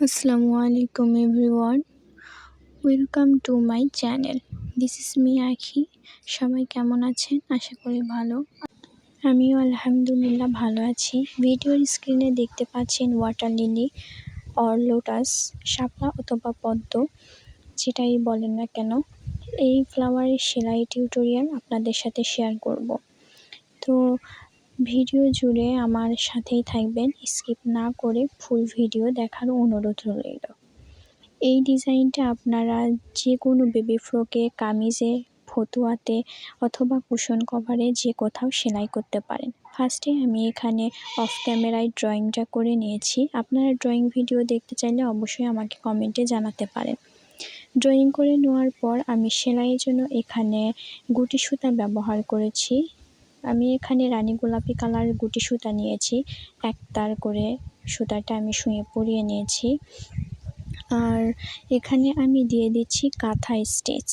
আসসালামু আলাইকুম everyone welcome to my channel this is me Akhi সবাই কেমন আছেন? আশা করি ভালো। আমিও আলহামদুলিল্লাহ ভালো আছি। ভিডিওর স্ক্রিনে দেখতে পাচ্ছেন ওয়াটার লিলি অর লোটাস শাপলা অথবা পদ্ম, যেটাই বলেন না কেন। এই ফ্লাওয়ারের সেলাই টিউটোরিয়াল আপনাদের সাথে শেয়ার করব। তো ভিডিও জুড়ে আমার সাথেই থাকবেন। স্কিপ না করে ফুল ভিডিও দেখার অনুরোধ রইল। এই ডিজাইনটা আপনারা যে কোনো বেবি ফ্রকে কামিজে, ফতুয়াতে অথবা কুশন কভারে যে কোথাও সেলাই করতে পারেন। ফার্স্টে আমি এখানে অফ ক্যামেরায় ড্রয়িংটা করে নিয়েছি। আপনারা ড্রয়িং ভিডিও দেখতে চাইলে অবশ্যই আমাকে কমেন্টে জানাতে পারেন। ড্রয়িং করে নেওয়ার পর আমি সেলাইয়ের জন্য এখানে গুটি সুতা ব্যবহার করেছি। আমি এখানে রানী গোলাপি কালার গুটি সুতা নিয়েছি। এক তার করে সুতাটা আমি শুয়ে পরিয়ে নিয়েছি। আর এখানে আমি দিয়ে দিচ্ছি কাঁথা স্টিচ।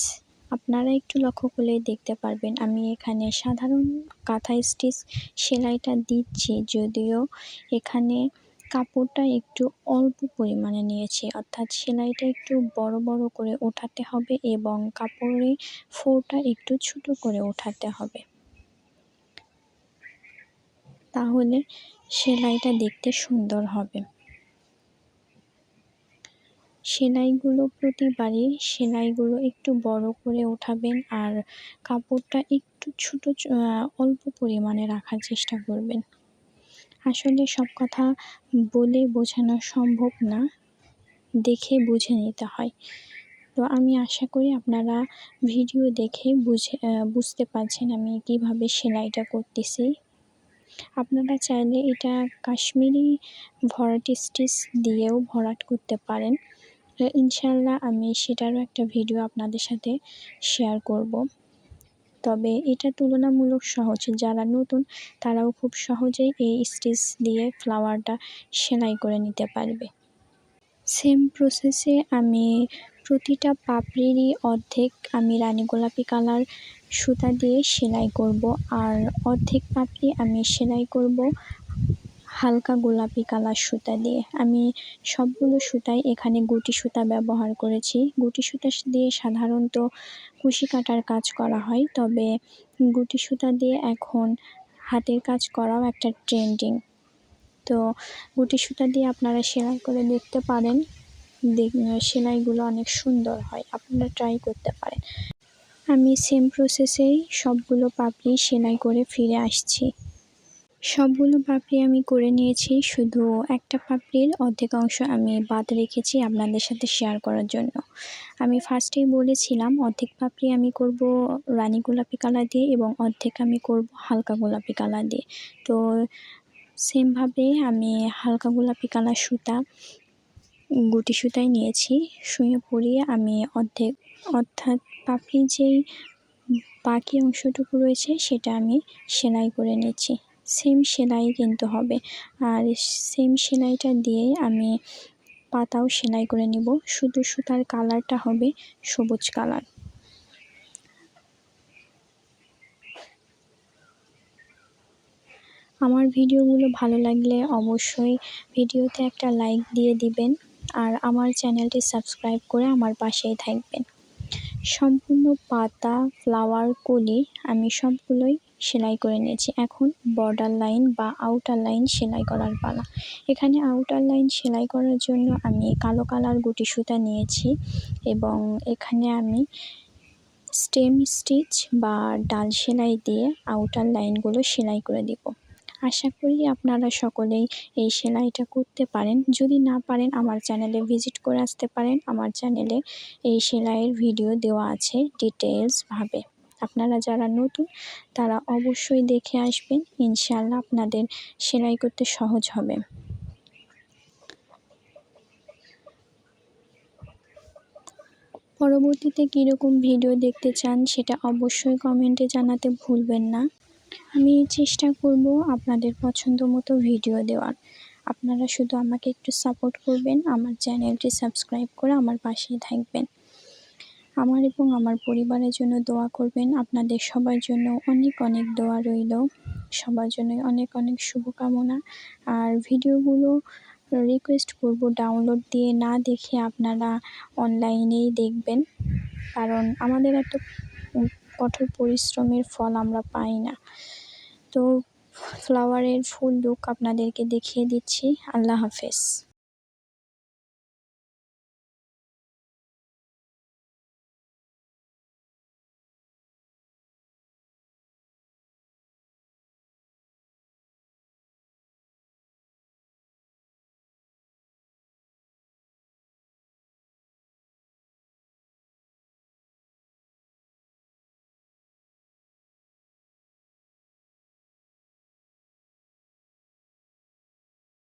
আপনারা একটু লক্ষ্য করলে দেখতে পারবেন, আমি এখানে সাধারণ কাঁথা স্টিচ সেলাইটা দিচ্ছি, যদিও এখানে কাপড়টা একটু অল্প পরিমাণে নিয়েছি। অর্থাৎ সেলাইটা একটু বড় বড় করে ওঠাতে হবে এবং কাপড়ে ফোরটা একটু ছোট করে ওঠাতে হবে। তাহলে সেলাইটা দেখতে সুন্দর হবে। সেলাইগুলো প্রতিবারই সেলাইগুলো একটু বড় করে ওঠাবেন আর কাপড়টা একটু ছোট অল্প পরিমাণে রাখার চেষ্টা করবেন। আসলে সব কথা বলে বোঝানো সম্ভব না, দেখে বুঝে নিতে হয়। তো আমি আশা করি আপনারা ভিডিও দেখে বুঝে বুঝতে পারছেন আমি কীভাবে সেলাইটা করতেছি। আপনারা চাইলে এটা কাশ্মীরি ভরাট স্টিচ দিয়েও ভরাট করতে পারেন। ইনশাল্লাহ আমি সেটারও একটা ভিডিও আপনাদের সাথে শেয়ার করব। তবে এটা তুলনামূলক সহজ। যারা নতুন, তারাও খুব সহজেই এই স্টিচ দিয়ে ফ্লাওয়ারটা সেলাই করে নিতে পারবে। সেম প্রসেসে আমি প্রতিটা পাপড়িরই অর্ধেক আমি রানী গোলাপি কালার সুতা দিয়ে সেলাই করব, আর অর্ধেক পাপড়ি আমি সেলাই করব হালকা গোলাপি কালার সুতা দিয়ে। আমি সবগুলো সুতাই এখানে গুটি সুতা ব্যবহার করেছি। গুটি সুতা দিয়ে সাধারণত কুশি কাটার কাজ করা হয়, তবে গুটি সুতা দিয়ে এখন হাতের কাজ করাও একটা ট্রেন্ডিং। তো গুটি সুতা দিয়ে আপনারা সেলাই করে দেখতে পারেন। সেলাইগুলো অনেক সুন্দর হয়। আপনারা ট্রাই করতে পারেন। আমি সেম প্রসেসেই সবগুলো পাপড়ি সেলাই করে ফিরে আসছি। সবগুলো পাপড়ি আমি করে নিয়েছি, শুধু একটা পাপড়ির অর্ধেক অংশ আমি বাদ রেখেছি আপনাদের সাথে শেয়ার করার জন্য। আমি ফার্স্টেই বলেছিলাম, অর্ধেক পাপড়ি আমি করব রানী গোলাপি কালার দিয়ে এবং অর্ধেক আমি করব হালকা গোলাপি কালার দিয়ে। তো সেমভাবে আমি হালকা গোলাপি কালার সুতা গুটি সুতাই নিয়েছি, শুয়ে পরিয়ে আমি অর্ধেক, অর্থাৎ পাপড়ি যেই বাকি অংশটুকু রয়েছে সেটা আমি সেলাই করে নিচ্ছি। সেম সেলাই কিন্তু হবে। আর সেম সেলাইটা দিয়েই আমি পাতাও সেলাই করে নিব। শুধু সুতার কালারটা হবে সবুজ কালার। আমার ভিডিওগুলো ভালো লাগলে অবশ্যই ভিডিওতে একটা লাইক দিয়ে দিবেন। আর আমার চ্যানেলটি সাবস্ক্রাইব করে আমার পাশেই থাকবেন। সম্পূর্ণ পাতা, ফ্লাওয়ার, কলি আমি সবগুলোই সেলাই করে নিয়েছি। এখন বর্ডার লাইন বা আউটার লাইন সেলাই করার পালা। এখানে আউটার লাইন সেলাই করার জন্য আমি কালো কালার গুটি সুতা নিয়েছি এবং এখানে আমি স্টেম স্টিচ বা ডাল সেলাই দিয়ে আউটার লাইনগুলো সেলাই করে দিব। আশা করি আপনারা সকলেই এই সেলাইটা করতে পারেন। যদি না পারেন, আমার চ্যানেলে ভিজিট করে আসতে পারেন। আমার চ্যানেলে এই সেলাইয়ের ভিডিও দেওয়া আছে ডিটেলসভাবে আপনারা যারা নতুন, তারা অবশ্যই দেখে আসবেন। ইনশাল্লাহ আপনাদের সেলাই করতে সহজ হবে। পরবর্তীতে কীরকম ভিডিও দেখতে চান, সেটা অবশ্যই কমেন্টে জানাতে ভুলবেন না। আমি চেষ্টা করব আপনাদের পছন্দ মতো ভিডিও দেওয়ার। আপনারা শুধু আমাকে একটু সাপোর্ট করবেন, আমার চ্যানেলটি সাবস্ক্রাইব করে আমার পাশেই থাকবেন। আমার এবং আমার পরিবারের জন্য দোয়া করবেন, আপনাদের সবার জন্য অনেক অনেক দোয়া রইল, সবার জন্য অনেক অনেক শুভকামনা। আর ভিডিওগুলো রিকোয়েস্ট করব ডাউনলোড দিয়ে না দেখে আপনারা অনলাইনেই দেখবেন, কারণ আমাদের এত কঠোর পরিশ্রমের ফল আমরা পাই না। তো ফ্লাওয়ারের ফুল লুক আপনাদেরকে দেখিয়ে দিচ্ছি। আল্লাহ হাফেজ।